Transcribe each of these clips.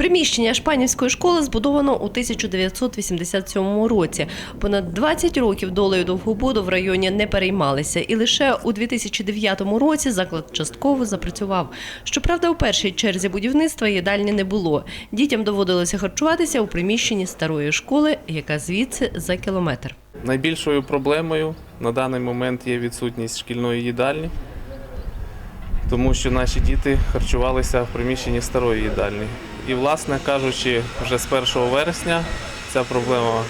Приміщення Шпанівської школи збудовано у 1987 році. Понад 20 років долею Довгобуду в районі не переймалися, і лише у 2009 році заклад частково запрацював. Щоправда, у першій черзі будівництва їдальні не було. Дітям доводилося харчуватися у приміщенні старої школи, яка звідси за кілометр. Найбільшою проблемою на даний момент є відсутність шкільної їдальні, тому що наші діти харчувалися в приміщенні старої їдальні. І, власне кажучи, вже з 1 вересня ця проблема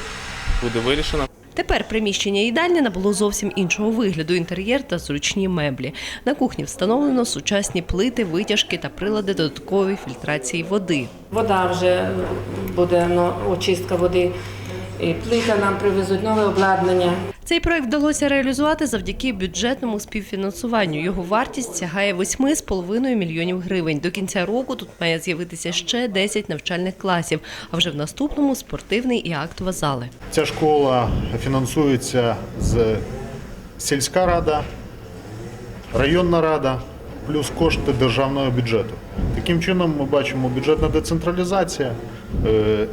буде вирішена. Тепер приміщення їдальні набуло зовсім іншого вигляду: інтер'єр та зручні меблі. На кухні встановлено сучасні плити, витяжки та прилади додаткової фільтрації води. Вода вже буде ну, очистка води. І плита нам привезуть нове обладнання. Цей проект вдалося реалізувати завдяки бюджетному співфінансуванню. Його вартість сягає 8,5 мільйонів гривень. До кінця року тут має з'явитися ще 10 навчальних класів, а вже в наступному спортивний і актова зали. Ця школа фінансується з сільська рада, районна рада, плюс кошти державного бюджету. Таким чином ми бачимо бюджетна децентралізація,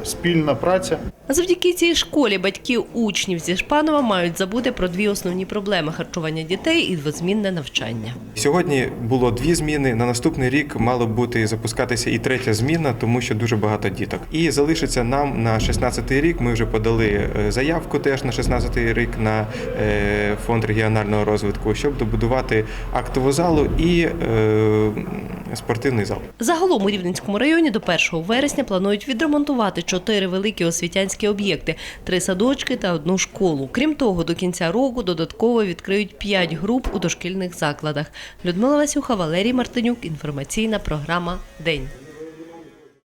спільна праця. Завдяки цій школі батьки учнів зі Шпанова мають забути про дві основні проблеми харчування дітей і двозмінне навчання. Сьогодні було дві зміни. На наступний рік мало бути запускатися і третя зміна, тому що дуже багато діток. І залишиться нам на 16-й рік. Ми вже подали е, заявку теж на 16-й рік на е, фонд регіонального розвитку, щоб добудувати актову залу і е, спортивний зал. Загалом у Рівненському районі до 1 вересня планують відремонтувати чотири великі освітянські об'єкти, три садочки та одну школу. Крім того, до кінця року додатково відкриють п'ять груп у дошкільних закладах. Людмила Васюха, Валерій Мартинюк. Інформаційна програма День.